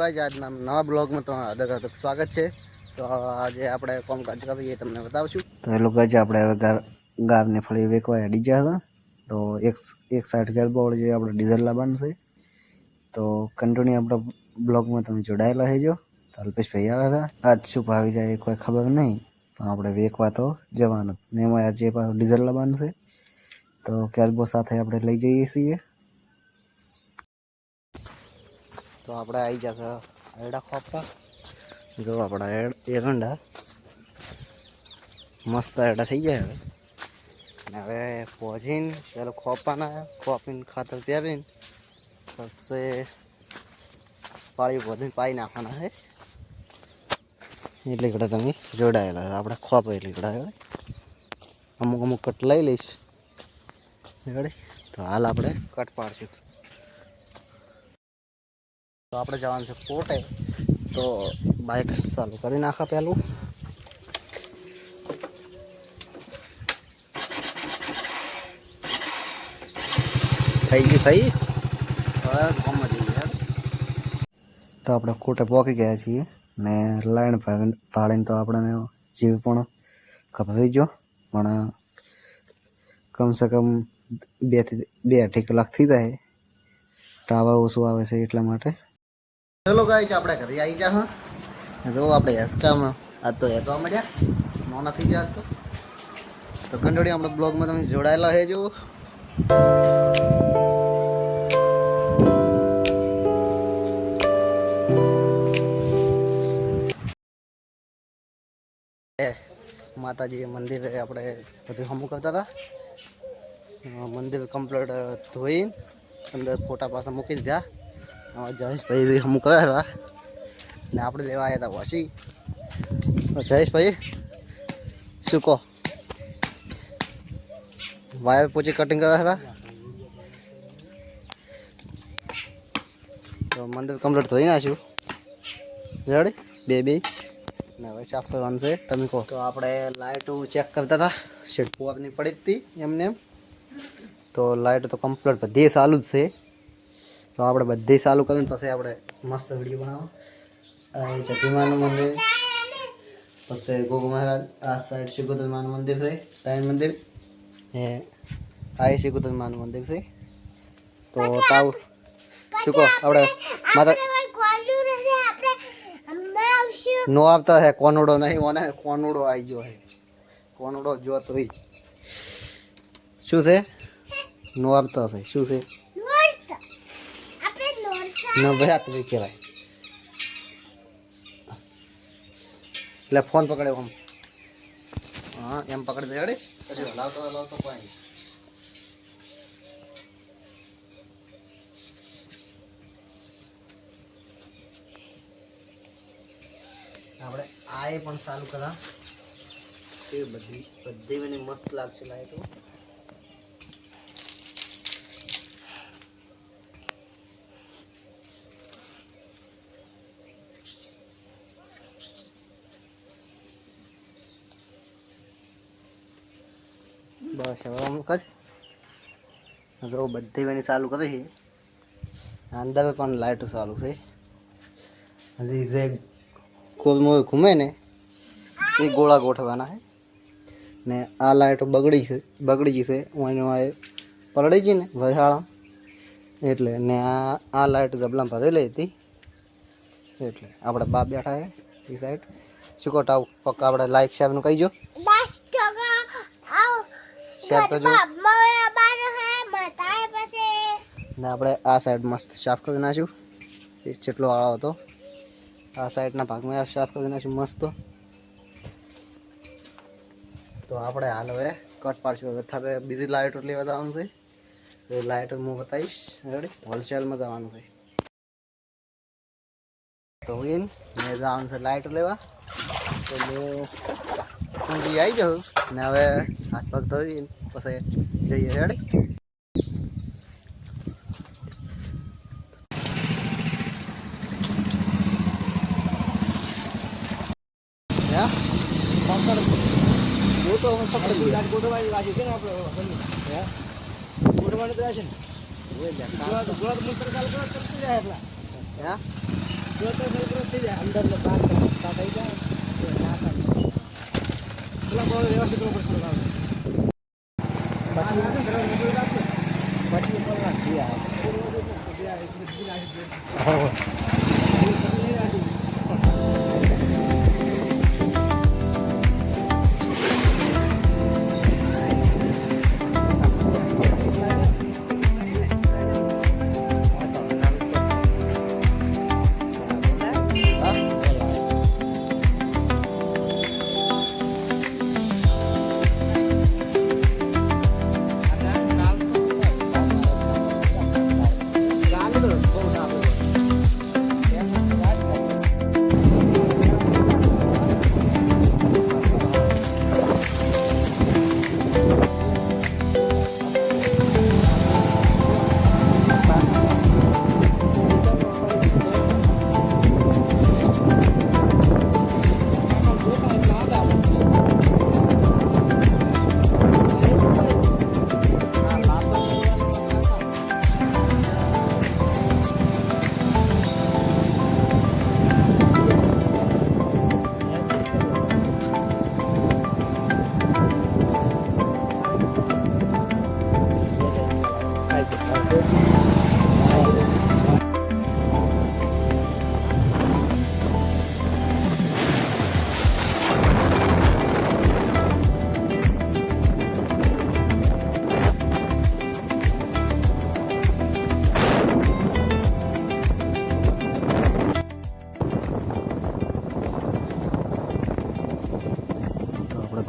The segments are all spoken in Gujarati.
ગાઈઝ આજના નવા બ્લોગમાં તો હાર્દક હાર્દક સ્વાગત છે. તો આજે આપણે કામકાજ કરીએ તમને બતાવશું. તો એ લોકો જે આપણે હવે ગાર, ગારને ફળી વેકવા અડી ગયા હતા. તો એક એક સાઠ ગેર બોર્ડ જે આપણે ડીઝલ લાવવાનું છે. તો કન્ટિન્યુ આપણા બ્લોગમાં તમે જોડાયેલા રહેજો. તો અલ્પેશભાઈ આવ્યા હતા. આજ શું ભાવી જાય એ કોઈ ખબર નહીં, પણ આપણે વેકવા તો જવાનું ને એમાં આજે પાછું ડીઝલ લાવવાનું છે. તો કેલ્બો સાથે આપણે લઈ જઈએ છીએ. તો આપણે આવી જશે. એરડા ખોપા જો આપણા એર એરંડા મસ્ત એરડા થઈ ગયા હવે. અને હવે પહોંચીને પેલો ખોપાના, ખોપીને ખાતર પહેરીને પછી પાળી પહોંચીને પાઈ નાખવાના છે એટલે કડા તમે જોડાયેલા આપણે ખોપ એટલે કડા અમુક અમુક કટ લઈ લઈશ. તો હાલ આપણે કટ પાડશું. તો આપણે જવાનું છે કોટે. તો બાઇક ચાલુ કરી નાખા પહેલું થઈ ગયું, થઈ. તો આપણે કોટે પહોંચી ગયા છીએ ને લાઈન ભાડીને તો આપણને જીવ પણ ખબર ગયો પણ કમસે કમ બેથી, બે અઢી કલાક થઈ જાય. ટાવા ઓછું આવે છે એટલા માટે. ચલો ગાય છે આપણે ઘરે આવી જા હા. જો આપણે હેસકામાં આજ તો હેસવા મળ્યા નો નથી ગયા તો તો કંડોળી આપણે બ્લોગમાં તમે જોડાયેલા હે જો એ માતાજી મંદિર આપણે બધું હમું કરતા હતા. મંદિર કમ્પ્લીટ ધોઈ અંદર ફોટા પાછા મૂકી દીધા અમારા જયેશભાઈ અમુક કર્યા હતા. ને આપણે લેવા આવ્યા હતા વસી. જયેશભાઈ, શું કહો? વાયર પૂછી કટિંગ કર્યા હતા તો મંદિર કમ્પ્લીટ ના નાખ્યું રેડી બે બે. ને હવે સાફ કરવાનું છે. તમે કહો. તો આપણે લાઇટો ચેક કરતા હતા. શેડ પોવાની પડી હતી, એમને એમ. તો લાઇટ તો કમ્પ્લીટ બધી ચાલુ જ છે. તો આપણે બધી ચાલુ કરીને પછી આપણે મસ્ત વીડિયો બનાવો. અહીં જતીમાનું મંદિર. પછી ગોગુ મહારાજ આ સાઈડ શિકોતરમાનું મંદિર છે. તાઈન મંદિર. એ આ શિકોતરમાનું મંદિર છે. તો તાવ શું કહો? આપણે માતા નો આવતા હે કોનુડો નહીં ઓને કોનુડો આવી ગયો હે. કોનુડો જો તો ઈ. શું છે? નો આવતા હશે. શું છે? ન ભયા તો કહેવાય. એટલે ફોન પકડે આમ હા એમ પકડી દે અડી પછી હલાવતો હલાવતો કોઈ. આપણે આ પણ ચાલુ કરા એ બધી બધી મને મસ્ત લાગશે લાઈટો બસ હવે અમુક જ જો બધી બની ચાલુ કરી છે. અંદર પણ લાઈટો ચાલુ છે. હજી જે કોલમો ઘૂમે ને, એ ગોળા ગોઠવાના છે. ને આ લાઈટો બગડી છે, બગડી ગઈ છે. આ પલળી ગઈ ને વસાળા એટલે ને આ આ લાઈટ જબલામાં ભરેલી હતી. એટલે આપણે બાપ બેઠા છે, એ સાઈડ શું કહો, ટાવ, પક્કા આપણે લાઈક સાહેબનું શેર કરજો ને આપણે આ સાઈડ મસ્ત સાફ કરી નાખ્યું. એ જેટલો આળો હતો. આ સાઈડના ભાગમાં આ સાફ કરી નાખ્યું મસ્ત. તો આપણે હાલ હવે કટ પાડશું. હવે થાપે બીજી લાઇટો લેવા જવાનું છે. તો લાઇટો હું બતાવીશ. રેડી હોલસેલમાં જવાનું છે. તો ઇન મેં જવાનું છે લાઇટો લેવા. તો મેં આવી જાઉં. ને હવે હાથ પગ ધોઈને પછી જઈએ રેડી Yeah? હું તો હું? પકડી ગયો. ગોઠવવાની વાત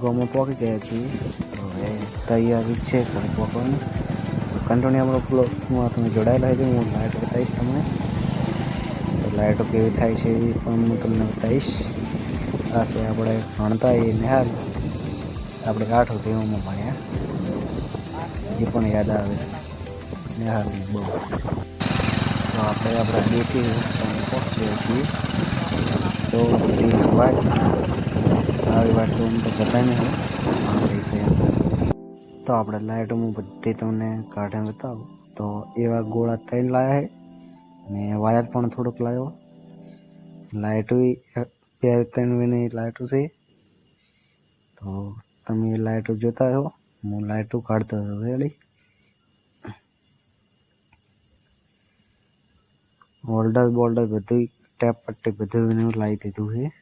આપણે પહોંચી ગયા છીએ. હવે તૈયારી છે પહોંચવાની કંટોની આપણો બ્લોકમાં તમે જોડાયેલા છે હું લાઇટ બતાવીશ તમને. તો લાઇટો કેવી થાય છે એ પણ હું તમને બતાવીશ. આ છે આપણે ભણતા એ નિહાલ. આપણે આઠ તેવામાં ભણ્યા. એ પણ યાદ આવે છે. નિહાલ બહુ. તો આપણે આપણા દેશી પહોંચી ગયા છીએ. તો દેશ વાત આવી વાત તો હું તો કરતા નહીં તો આપણે લાઇટોમાં બધી તમને કાઢે બતાવું. તો એવા ગોળા ત્રણ લાવ્યા છે. ને વાયર પણ થોડોક લાવ્યો લાઇટો બે ત્રણ વીની લાઇટો છે. તો તમે લાઇટો જોતા હો હું લાઇટો કાઢતો હતો રેડી હોલ્ડર બોલ્ડર બધું ટેપ પટ્ટી બધું લાવી દીધું છે.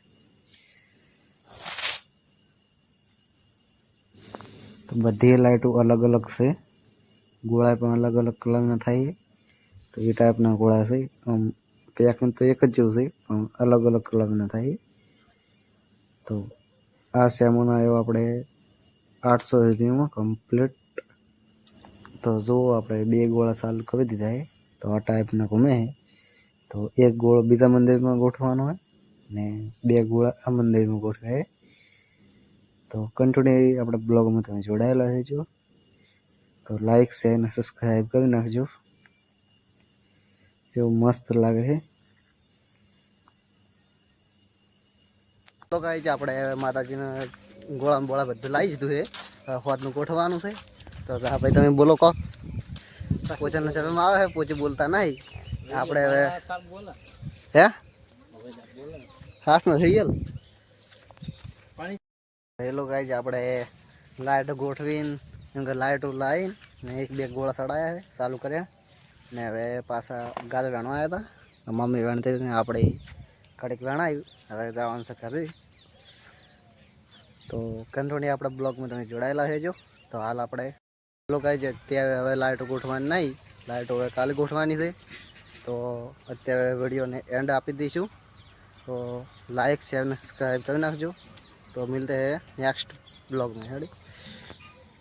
તો બધી લાઇટો અલગ અલગ છે. ગોળા પણ અલગ અલગ કલરના થાય તો એ ટાઈપના ગોળા છે. આમ પેકિંગ તો એક જ જેવું છે, પણ અલગ અલગ કલરના થાય તો આ સેમોના આવ્યો આપણે આઠસો રૂપિયામાં કમ્પ્લીટ. તો જો આપણે બે ગોળા ચાલુ કરી દીધા છે, તો આ ટાઈપના ગમે તો એક ગોળો બીજા મંદિરમાં ગોઠવાનો હોય ને બે ગોળા આ મંદિરમાં ગોઠવાય તો કન્ટિન્યુ આપણે બ્લોગમાં તમે જોડાયેલા રહેજો તો લાઈક શેર અને સબસ્ક્રાઈબ કરી નાખજો જેવું મસ્ત લાગે છે તો કઈ છે આપણે માતાજીના ગોળા બોળા બધું લાવી દીધું છે હવે હોદનું ગોઠવવાનું છે તો હા ભાઈ તમે બોલો કહો પોચાના ચરણમાં આવે છે પોચે બોલતા નહીં આપણે હવે કાલ બોલે હે હવે જા બોલે હાસ ન થઈ ગયેલ પાણી હેલો ગાઈઝ, આપણે લાઇટ ગોઠવીને, એમ કે લાઇટો લાવીને ને એક બે ગોળા ચડાયા છે, ચાલુ કર્યા. ને હવે પાછા ગાલ વેણવા આવ્યા હતા મમ્મી વેણતી હતી ને આપણે કડીક વેણાયું. હવે જવાનું છે ઘરે. તો કંટ્રોની આપણે બ્લોગમાં તમે જોડાયેલા રહેજો. તો હાલ આપણે, હેલો છે અત્યારે હવે લાઇટો ગોઠવાની નહીં. લાઇટો હવે કાલે ગોઠવાની છે. તો અત્યારે વિડીયોને એન્ડ આપી દઈશું. તો લાઈક શેર અને સબસ્ક્રાઈબ કરી નાખજો. तो मिलते हैं नेक्स्ट ब्लॉग में है